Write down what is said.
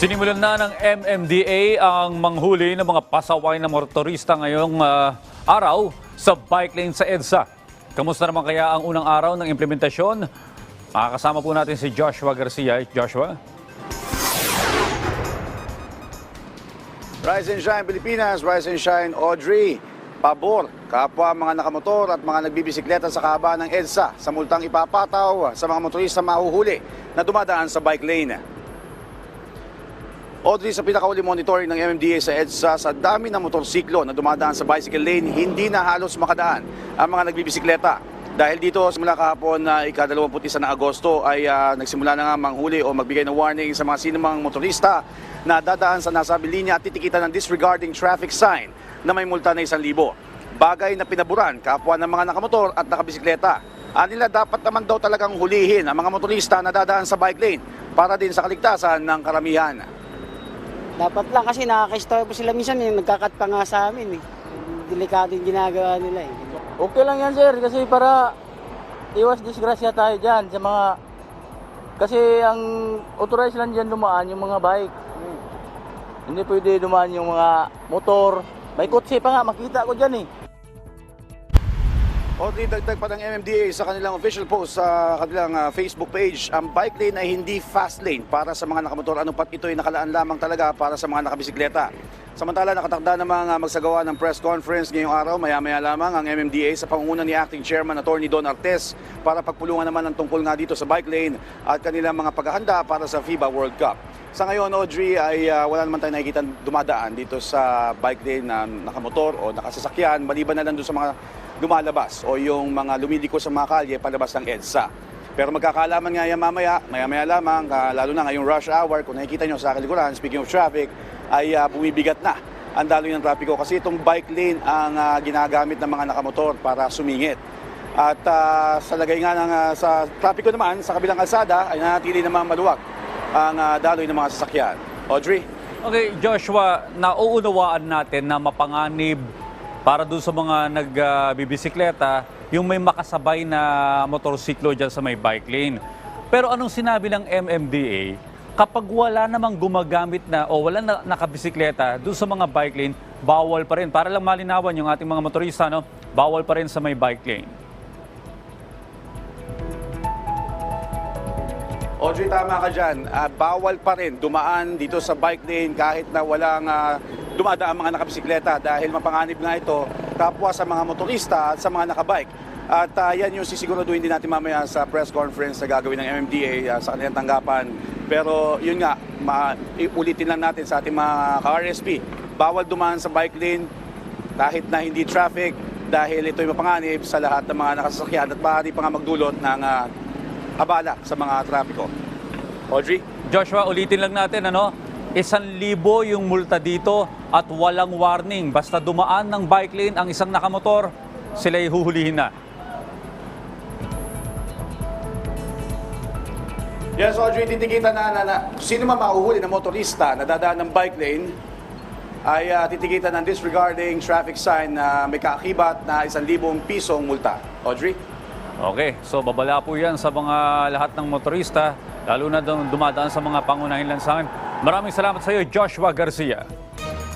Sinimulan na ng MMDA ang manghuli ng mga pasaway na motorista ngayong ah, araw sa bike lane sa EDSA. Kamusta naman kaya ang unang araw ng implementasyon? Makakasama po natin si Joshua Garcia. Joshua? Rise and Shine Pilipinas, Rise and Shine Audrey. Pabor, kapwa mga nakamotor at mga nagbibisikleta sa kahabaan ng EDSA sa multang ipapataw sa mga motorista mahuhuli na dumadaan sa bike lane. Audrey, sa pinakauli monitoring ng MMDA sa EDSA, sa dami ng motorsiklo na dumadaan sa bicycle lane, hindi na halos makadaan ang mga nagbibisikleta. Dahil dito, simula kahapon na ika-21 na Agosto ay ah, nagsimula na nga manghuli o magbigay ng warning sa mga sinumang motorista na dadaan sa nasabing linya at titikitan ng disregarding traffic sign na may multa na 1,000. Bagay na pinaburan kapwa ng mga nakamotor at nakabisikleta. Anila dapat naman daw talagang hulihin ang mga motorista na dadaan sa bike lane para din sa kaligtasan ng karamihan. Dapat lang kasi nakaka-istorbo sila minsan yung nagkakat pa nga sa amin eh. Delikado yung ginagawa nila eh. Okay lang yan sir kasi para iwas disgrasya tayo dyan sa mga kasi ang authorized lang dyan dumaan yung mga bike. Hindi pwede dumaan yung mga motor. May kotse pa nga, makita ko dyan eh. O dagdag pa ng MMDA sa kanilang official post sa kanilang ah, Facebook page, ang bike lane ay hindi fast lane para sa mga nakamotor. Ano pat ito ay nakalaan lamang talaga para sa mga nakabisikleta. Samantala, nakatakda namang ah, magsagawa ng press conference ngayong araw, maya-maya lamang ang MMDA sa pangunguna ni Acting Chairman Attorney Don Artes para pagpulungan naman ang tungkol nga dito sa bike lane at kanilang mga paghahanda para sa FIBA World Cup. Sa ngayon, Audrey, ay ah, wala naman tayo nakikita dumadaan dito sa bike lane na nakamotor o nakasasakyan, maliban na lang doon sa mga lumalabas o yung mga lumiliko sa mga kalye palabas ng EDSA. Pero magkakaalaman nga yan mamaya, maya-maya lamang, ah, lalo na ngayong rush hour, kung nakikita nyo sa kalikuran, speaking of traffic, ay ah, bumibigat na ang daloy ng trapiko kasi itong bike lane ang ah, ginagamit ng mga nakamotor para sumingit. At ah, sa lagay nga ng, ah, sa trapiko naman, sa kabilang kalsada, ay nanatili namang maluwag ang ah, daloy ng mga sasakyan. Audrey? Okay, Joshua, nauunawaan natin na mapanganib para doon sa mga nagbibisikleta yung may makasabay na motorsiklo dyan sa may bike lane. Pero anong sinabi ng MMDA kapag wala namang gumagamit na o wala na nakabisikleta doon sa mga bike lane, bawal pa rin. Para lang malinawan yung ating mga motorista, no? bawal pa rin sa may bike lane. Audrey, tama ka dyan. Ah, bawal pa rin dumaan dito sa bike lane kahit na walang ah, dumadaan mga nakabisikleta dahil mapanganib nga ito kapwa sa mga motorista at sa mga nakabike. At ah, yan yung sisiguraduhin din natin mamaya sa press conference na gagawin ng MMDA ah, sa kanilang tanggapan. Pero yun nga, ma- ulitin lang natin sa ating mga ka-RSP, bawal dumaan sa bike lane kahit na hindi traffic dahil ito'y mapanganib sa lahat ng mga nakasasakyan at maaari pa nga magdulot ng ah, abala sa mga trapiko. Audrey? Joshua, ulitin lang natin, ano? Isang libo yung multa dito at walang warning. Basta dumaan ng bike lane ang isang nakamotor, sila'y huhulihin na. Yes, Audrey, titikitan na, na, na sino man mahuhuli na motorista na dadaan ng bike lane ay ah, titikitan ng disregarding traffic sign na may kaakibat na 1,000 pisong multa. Audrey? Okay, so babala po yan sa mga lahat ng motorista, lalo na dum- dumadaan sa mga pangunahing lansangan. Maraming salamat sa iyo, Joshua Garcia.